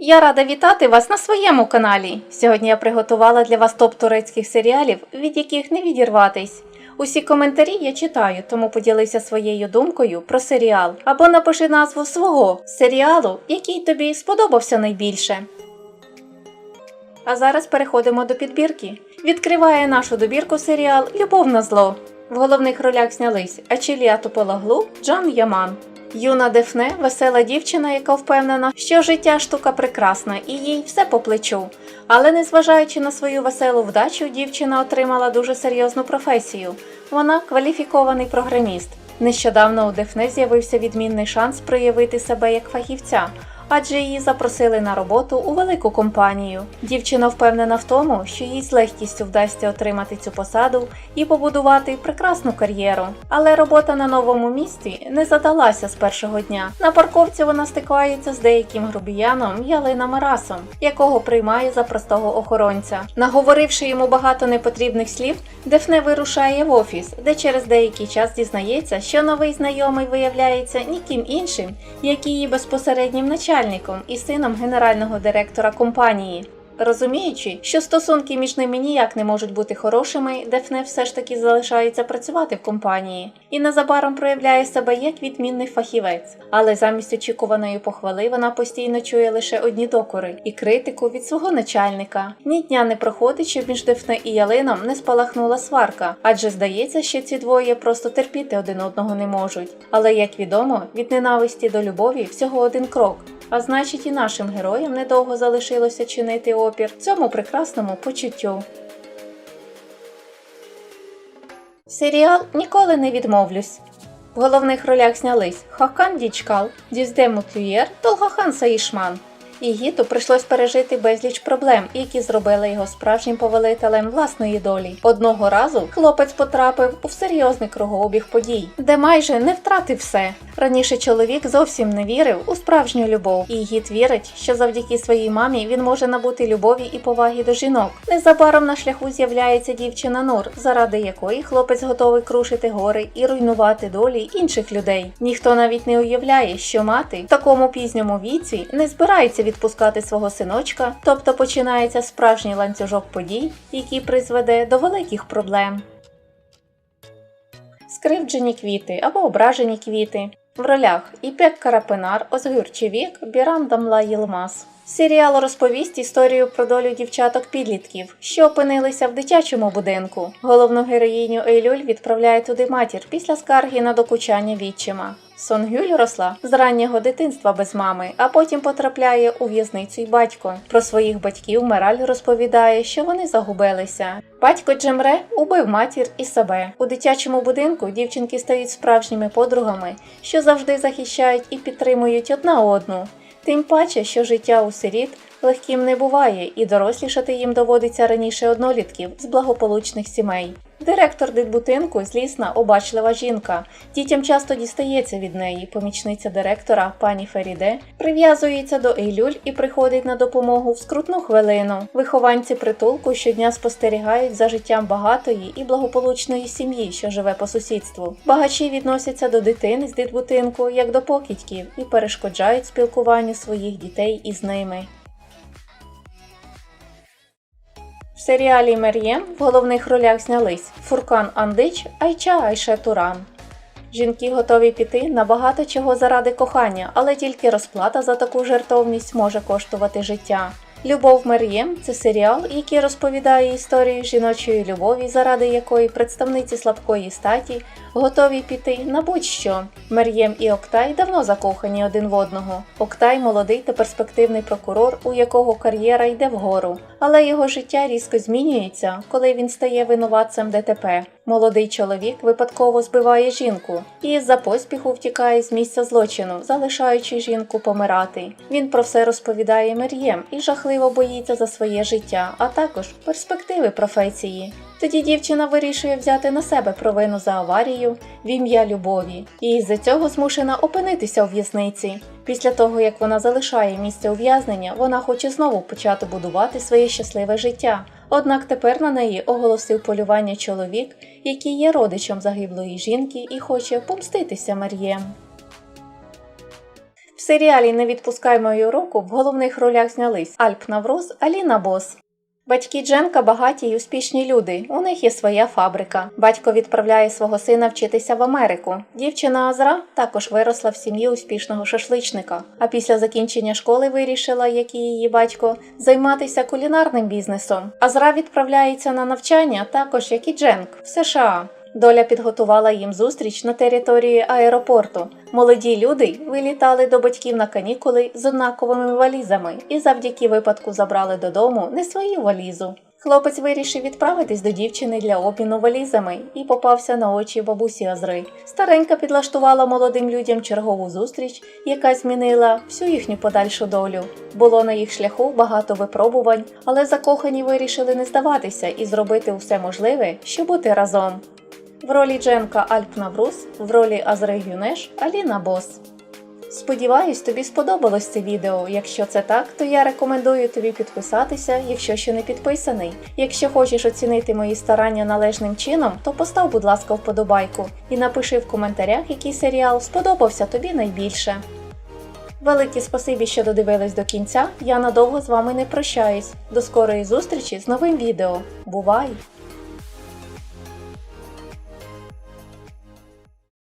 Я рада вітати вас на своєму каналі. Сьогодні я приготувала для вас топ турецьких серіалів, від яких не відірватись. Усі коментарі я читаю, тому поділися своєю думкою про серіал або напиши назву свого серіалу, який тобі сподобався найбільше. А зараз переходимо до підбірки. Відкриває нашу добірку серіал Любов на зло. В головних ролях знялись Ачілія Топологлу, Джан Яман. Юна Дефне весела дівчина, яка впевнена, що життя штука прекрасна і їй все по плечу. Але незважаючи на свою веселу вдачу, дівчина отримала дуже серйозну професію. Вона кваліфікований програміст. Нещодавно у Дефне з'явився відмінний шанс проявити себе як фахівця, адже її запросили на роботу у велику компанію. Дівчина впевнена в тому, що їй з легкістю вдасться отримати цю посаду і побудувати прекрасну кар'єру. Але робота на новому місці не задалася з першого дня. На парковці вона стикається з деяким грубіяном Ялина Марасом, якого приймає за простого охоронця. Наговоривши йому багато непотрібних слів, Дефне вирушає в офіс, де через деякий час дізнається, що новий знайомий виявляється ніким іншим, як її безпосереднім начальником і сином генерального директора компанії. Розуміючи, що стосунки між ними ніяк не можуть бути хорошими, Дефне все ж таки залишається працювати в компанії і незабаром проявляє себе як відмінний фахівець. Але замість очікуваної похвали вона постійно чує лише одні докори і критику від свого начальника. Ні дня не проходить, щоб між Дефне і Ялином не спалахнула сварка, адже здається, що ці двоє просто терпіти один одного не можуть. Але як відомо, від ненависті до любові всього один крок. А значить, і нашим героям недовго залишилося чинити опір цьому прекрасному почуттю. Серіал Ніколи не відмовлюсь. В головних ролях знялись Хакан Дічкал, Діздему Мутлюєр, Толгахан Саїшман. Ігіту прийшлось пережити безліч проблем, які зробили його справжнім повелителем власної долі. Одного разу хлопець потрапив у серйозний кругообіг подій, де майже не втратив все. Раніше чоловік зовсім не вірив у справжню любов, і Ігіт вірить, що завдяки своїй мамі він може набути любові і поваги до жінок. Незабаром на шляху з'являється дівчина Нур, заради якої хлопець готовий крушити гори і руйнувати долі інших людей. Ніхто навіть не уявляє, що мати в такому пізньому віці не збирається відпускати свого синочка, тобто починається справжній ланцюжок подій, який призведе до великих проблем. Скривджені квіти або ображені квіти. В ролях Іпек Карапинар, Озгюр Чевік, Біран Дамла Єлмаз. Серіал розповість історію про долю дівчаток-підлітків, що опинилися в дитячому будинку. Головну героїню Ейлюль відправляє туди матір після скарги на докучання відчима. Сонгюль росла з раннього дитинства без мами, а потім потрапляє у в'язницю й батько. Про своїх батьків Мераль розповідає, що вони загубилися. Батько Джемре убив матір і себе. У дитячому будинку дівчинки стають справжніми подругами, що завжди захищають і підтримують одна одну. Тим паче, що життя у сиріт легким не буває, і дорослішати їм доводиться раніше однолітків з благополучних сімей. Директор дитбутинку злісна, обачлива жінка. Дітям часто дістається від неї. Помічниця директора, пані Феріде, прив'язується до Ейлюль і приходить на допомогу в скрутну хвилину. Вихованці притулку щодня спостерігають за життям багатої і благополучної сім'ї, що живе по сусідству. Багачі відносяться до дитини з дитбутинку як до покидьків і перешкоджають спілкуванню своїх дітей із ними. Серіалі Мер'єм в головних ролях знялись Фуркан Андич, Айча Айше Туран. Жінки готові піти на багато чого заради кохання, але тільки розплата за таку жертовність може коштувати життя. Любов Мер'єм це серіал, який розповідає історію жіночої любові, заради якої представниці слабкої статі готові піти на будь-що. Мер'єм і Октай давно закохані один в одного. Октай молодий та перспективний прокурор, у якого кар'єра йде вгору, але його життя різко змінюється, коли він стає винуватцем ДТП. Молодий чоловік випадково збиває жінку і з-за поспіху втікає з місця злочину, залишаючи жінку помирати. Він про все розповідає Мер'єм і жахливо боїться за своє життя, а також перспективи професії. Тоді дівчина вирішує взяти на себе провину за аварію в ім'я любові, і із-за цього змушена опинитися у в'язниці. Після того, як вона залишає місце ув'язнення, вона хоче знову почати будувати своє щасливе життя. Однак тепер на неї оголосив полювання чоловік, який є родичем загиблої жінки і хоче помститися Мар'єм. Серіалі Не відпускай мою руку в головних ролях знялись Альп Навроз, Аліна Бос. Батьки Дженка багаті й успішні люди. У них є своя фабрика. Батько відправляє свого сина вчитися в Америку. Дівчина Азра також виросла в сім'ї успішного шашличника. А після закінчення школи вирішила, як і її батько, займатися кулінарним бізнесом. Азра відправляється на навчання, також як і Дженк, в США. Доля підготувала їм зустріч на території аеропорту. Молоді люди вилітали до батьків на канікули з однаковими валізами і завдяки випадку забрали додому не свою валізу. Хлопець вирішив відправитись до дівчини для обміну валізами і попався на очі бабусі Азри. Старенька підлаштувала молодим людям чергову зустріч, яка змінила всю їхню подальшу долю. Було на їх шляху багато випробувань, але закохані вирішили не здаватися і зробити усе можливе, щоб бути разом. В ролі Дженка Альп Наврус, в ролі Азри Гюнеш Аліна Бос. Сподіваюсь, тобі сподобалось це відео. Якщо це так, то я рекомендую тобі підписатися, якщо ще не підписаний. Якщо хочеш оцінити мої старання належним чином, то постав, будь ласка, вподобайку і напиши в коментарях, який серіал сподобався тобі найбільше. Велике спасибі, що додивились до кінця. Я надовго з вами не прощаюсь. До скорої зустрічі з новим відео. Бувай!